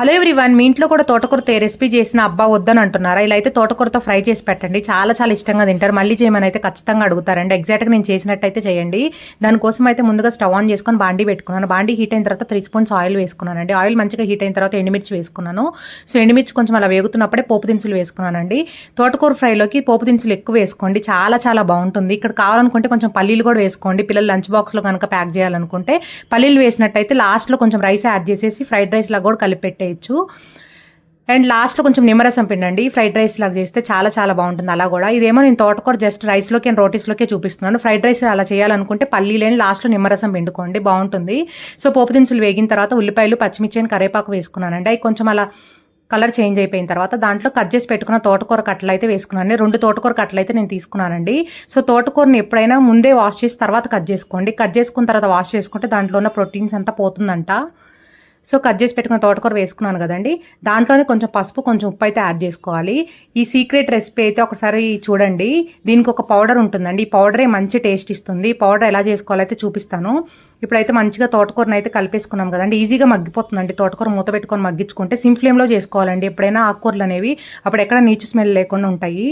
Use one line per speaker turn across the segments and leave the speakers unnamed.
Hello every one మీ ఇంట్లో కూడా తోటకూరతో recipe చేసిన అబ్బా వద్దని అంటున్నారా? ఇలా అయితే తోటకూరతో ఫ్రై చేసి పెట్టండి. చాలా చాలా ఇష్టంగా తింటారు. మళ్ళీ చేయమని అయితే ఖచ్చితంగా అడుగుతారండి. ఎగ్జాక్ట్గా నేను చేసినట్టయితే చేయండి. దానికోసం అయితే ముందుగా స్టవ్ ఆన్ చేసుకొని బాండీ పెట్టుకున్నాను. బాండీ హీట్ అయిన తర్వాత త్రీ స్పూన్స్ ఆయిల్ వేసుకున్నానండి. ఆయిల్ మంచిగా హీట్ అయిన తర్వాత ఎండుమిర్చి వేసుకున్నాను. సో ఎండుమిర్చి కొంచెం అలా వేగుతున్నప్పుడే పోపు దినుసులు వేసుకున్నానండి. తోటకూర ఫ్రైలోకి పోపు దినుసులు ఎక్కువ వేసుకోండి. చాలా చాలా బాగుంటుంది. ఇక్కడ కావాలనుకుంటే కొంచెం పల్లీలు కూడా వేసుకోండి. పిల్లలు లంచ్ బాక్స్లో కనుక ప్యాక్ చేయాలనుకుంటే పల్లీలు వేసినట్టయితే లాస్ట్లో కొంచెం రైస్ యాడ్ చేసేసి ఫ్రైడ్ రైస్ లాగా కూడా కలిపి పెట్టేయచ్చు అండ్ లాస్ట్లో కొంచెం నిమ్మరసం పిండండి. ఫ్రైడ్ రైస్ లాగా చేస్తే చాలా చాలా బాగుంటుంది. అలా కూడా. ఇదేమో నేను తోటకూర జస్ట్ రైస్లోకి అండ్ రోటీస్లోకే చూపిస్తున్నాను. ఫ్రైడ్ రైస్ అలా చేయాలనుకుంటే పల్లీలేని లాస్ట్లో నిమ్మరసం పిండుకోండి. బాగుంటుంది. సో పోపు దినుసులు వేగిన తర్వాత ఉల్లిపాయలు పచ్చిమిర్చి అని కరేపాకు వేసుకున్నానండి అవి కొంచెం అలా కలర్ చేంజ్ అయిపోయిన తర్వాత దాంట్లో కట్ చేసి పెట్టుకున్న తోటకూర కట్టలు అయితే వేసుకున్నాను రెండు తోటకూర కట్టలు అయితే నేను తీసుకున్నానండి సో తోటకూరని ఎప్పుడైనా ముందే వాష్ చేసి తర్వాత కట్ చేసుకోండి. కట్ చేసుకున్న తర్వాత వాష్ చేసుకుంటే దాంట్లో ఉన్న ప్రోటీన్స్ అంతా పోతుందంట. సో కట్ చేసి పెట్టుకున్న తోటకూర వేసుకున్నాను కదండి. దాంట్లోనే కొంచెం పసుపు కొంచెం ఉప్పు అయితే యాడ్ చేసుకోవాలి. ఈ సీక్రెట్ రెసిపీ అయితే ఒకసారి చూడండి. దీనికి ఒక పౌడర్ ఉంటుందండి. ఈ పౌడరే మంచి టేస్ట్ ఇస్తుంది. పౌడర్ ఎలా చేసుకోవాలో అయితే చూపిస్తాను. ఇప్పుడైతే మంచిగా తోటకూరని అయితే కలిపేసుకున్నాం కదండి. ఈజీగా మగ్గిపోతుందండి. తోటకూర మూత పెట్టుకొని మగ్గించుకుంటే సిమ్ ఫ్లేమ్లో చేసుకోవాలండి. ఎప్పుడైనా ఆకుకూరలు అనేవి అప్పుడు ఎక్కడ నీచు స్మెల్ లేకుండా ఉంటాయి.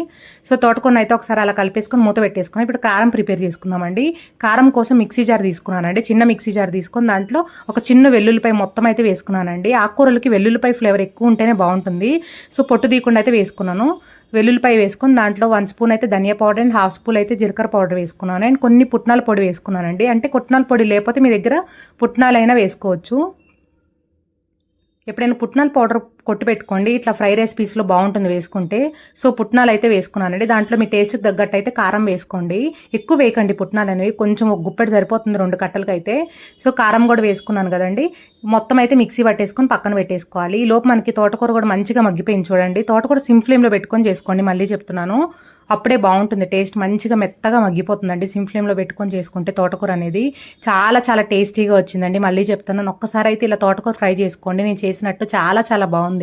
సో తోటకూరని అయితే ఒకసారి అలా కలిపేసుకొని మూత పెట్టేసుకుని ఇప్పుడు కారం ప్రిపేర్ చేసుకుందామండి. కారం కోసం మిక్సీ జార్ తీసుకున్నానండి. చిన్న మిక్సీ జార్ తీసుకొని దాంట్లో ఒక చిన్న వెల్లుల్లిపై మొత్తం అయితే వేసుకున్నానండి. ఆకుకూరలకి వెల్లుల్లిపై ఫ్లేవర్ ఎక్కువ ఉంటేనే బాగుంటుంది. సో పొట్టు తీయకుండా అయితే వేసుకున్నాను. వెల్లుల్లిపాయ వేసుకుని దాంట్లో వన్ స్పూన్ అయితే ధనియా పౌడర్ అండ్ హాఫ్ స్పూన్ అయితే జీలకర్ర పౌడర్ వేసుకున్నాను. అండ్ కొన్ని పుట్నాల పొడి వేసుకున్నానండి. అంటే పుట్నాల పొడి లేకపోతే మీ దగ్గర పుట్నాలైనా వేసుకోవచ్చు. ఎప్పుడైనా పుట్నాల పౌడర్ కొట్టు పెట్టుకోండి ఇట్లా ఫ్రై రెసిపీస్లో బాగుంటుంది వేసుకుంటే. సో పుట్నాలు అయితే వేసుకున్నానండి. దాంట్లో మీ టేస్ట్కి తగ్గట్టు అయితే కారం వేసుకోండి. ఎక్కువ వేయకండి పుట్నాలు అనేవి. కొంచెం ఒక గుప్పెడు సరిపోతుంది రెండు కట్టలకి అయితే సో కారం కూడా వేసుకున్నాను కదండి. మొత్తం అయితే మిక్సీ పట్టేసుకొని పక్కన పెట్టేసుకోవాలి. ఈ లోపు మనకి తోటకూర కూడా మంచిగా మగ్గిపోయింది చూడండి. తోటకూర సిమ్ ఫ్లేమ్లో పెట్టుకొని చేసుకోండి మళ్ళీ చెప్తున్నాను. అప్పుడే బాగుంటుంది టేస్ట్. మంచిగా మెత్తగా మగ్గిపోతుందండి సిమ్ ఫ్లేమ్లో పెట్టుకొని చేసుకుంటే తోటకూర అనేది. చాలా చాలా టేస్టీగా వచ్చిందండి. మళ్ళీ చెప్తున్నాను. ఒక్కసారి అయితే ఇలా తోటకూర ఫ్రై చేసుకోండి. నేను చేసినట్టు చాలా చాలా బాగుంది.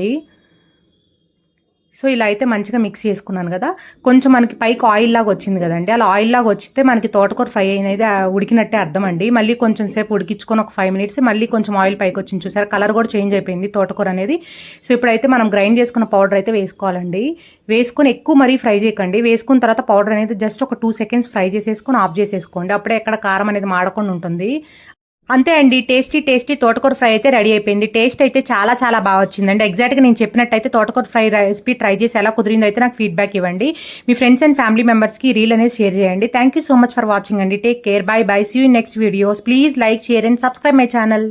సో ఇలా అయితే మంచిగా మిక్స్ చేసుకున్నాను కదా. కొంచెం మనకి పైకి ఆయిల్ లాగా వచ్చింది కదండి. అలా ఆయిల్ లాగా వచ్చితే మనకి తోటకూర ఫ్రై అనేది ఉడికినట్టే అర్థం అండి. మళ్ళీ కొంచెం సేపు ఉడికించుకొని ఒక ఫైవ్ మినిట్స్ మళ్ళీ కొంచెం ఆయిల్ పైకి వచ్చింది చూసారు? కలర్ కూడా చేంజ్ అయిపోయింది తోటకూర అనేది. సో ఇప్పుడైతే మనం గ్రైండ్ చేసుకున్న పౌడర్ అయితే వేసుకోవాలండి. వేసుకొని ఎక్కువ మరీ ఫ్రై చేయకండి. వేసుకున్న తర్వాత పౌడర్ అనేది జస్ట్ ఒక టూ సెకండ్స్ ఫ్రై చేసేసుకొని ఆఫ్ చేసేసుకోండి. అప్పుడే ఎక్కడ కారం అనేది మాడకుండా ఉంటుంది. అంతే అండి టేస్టీ టేస్టీ తోటకూర ఫ్రై అయితే రెడీ అయిపోయింది. టేస్ట్ అయితే చాలా చాలా బాగా వచ్చిందండి. ఎగ్జాక్ట్గా నేను చెప్పినట్టయితే తోటకూర ఫ్రై రెసిపీ ట్రై చేసి ఎలా కుదిరిందో అయితే నాకు ఫీడ్బ్యాక్ ఇవ్వండి. మీ ఫ్రెండ్స్ అండ్ ఫ్యామిలీ మెంబర్స్కి రీల్ అనేది షేర్ చేయండి. Thank you so much for watching అండి. Take care bye bye see you next videos please like share and subscribe my channel